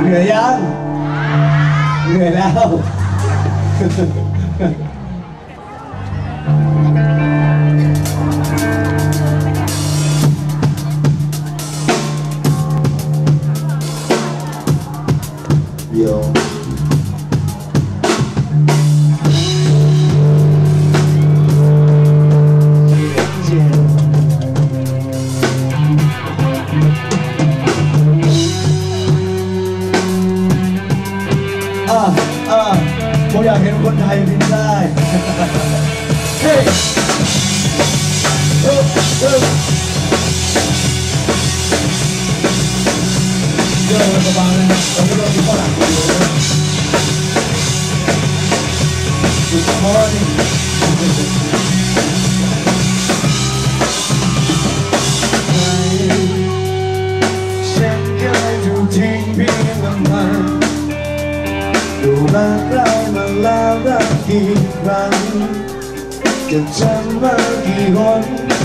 เหนื่อ เห็นคนไทยบินได้เฮ้ยเฮ้ยเฮ้ยเดี๋ยวเราจะบังนะตอนนี้เรามีฝรั่งอยู่นะ Good morning ฉันเคยถูกทิ้งเพียงลำพังดูรักใครมา แล้วรักกี่ครั้งจะจำมากี่คน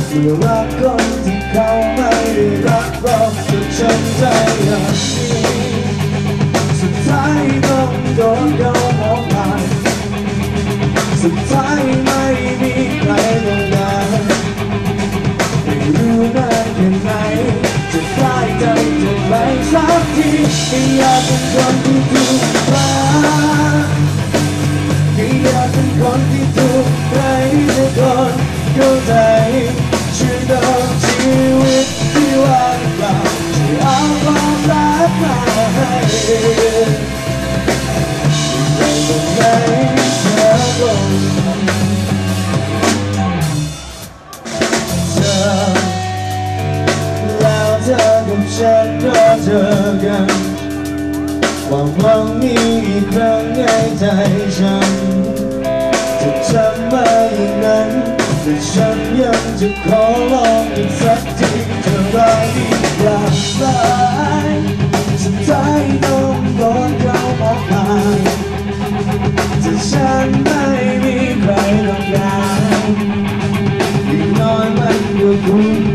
เมื่อรักคนที่เขาไม่ได้รักเราจะจำใจอย่างนี้สุดท้ายต้องโดนเขามองผ่านสุดท้ายไม่มีใครต้องการไม่รู้นานแค่ไหนจะได้ใจจะไปสักทีไม่อยากเป็นคนที่ถูกรั ช่วยเดินชีวิตที่ว่างเปล่าช่วยเอาความรักมาให้ไม่ต้องไหนเธอคงเธอแล้วเธอกับฉันก็เจอกันความหวังมีอีกครั้งในใจฉันจะจำมาอย่างนั้นแต่ฉันยัง จะขอลองอีกสักทีจะรักดีกอย่าไรสุดท้ายต้องโดนเขามองผ่าแต่ฉันไม่มีใครต้องการอย่งน้อยมันก็คุ้ม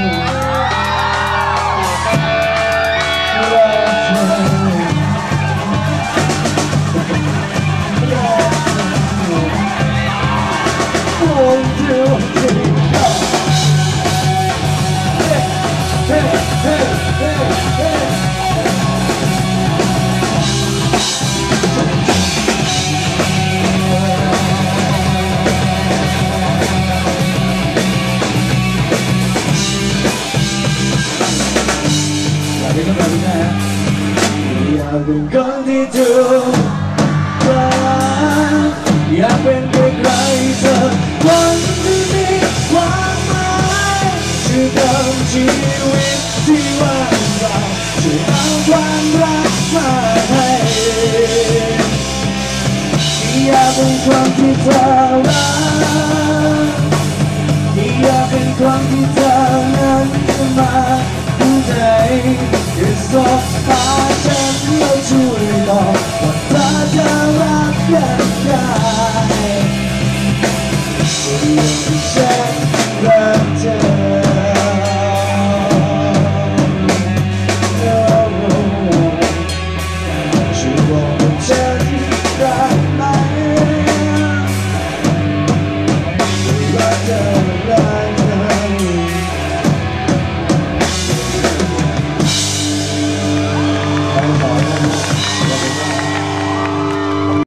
เป็นคนที่ถูกรักอยากเป็นใครใครเธอคนที่วาายคือทำชีวิต ที่ว่างเปล่าช่วยเอาความรักมาให้อยากเป็นคนที่เธอรักอยากเป็นคนที่เธอนั้นจะมาดูใจแค่สบตาฉันแล้วช่วยบอกว่าเธอจะรักยังไงฉั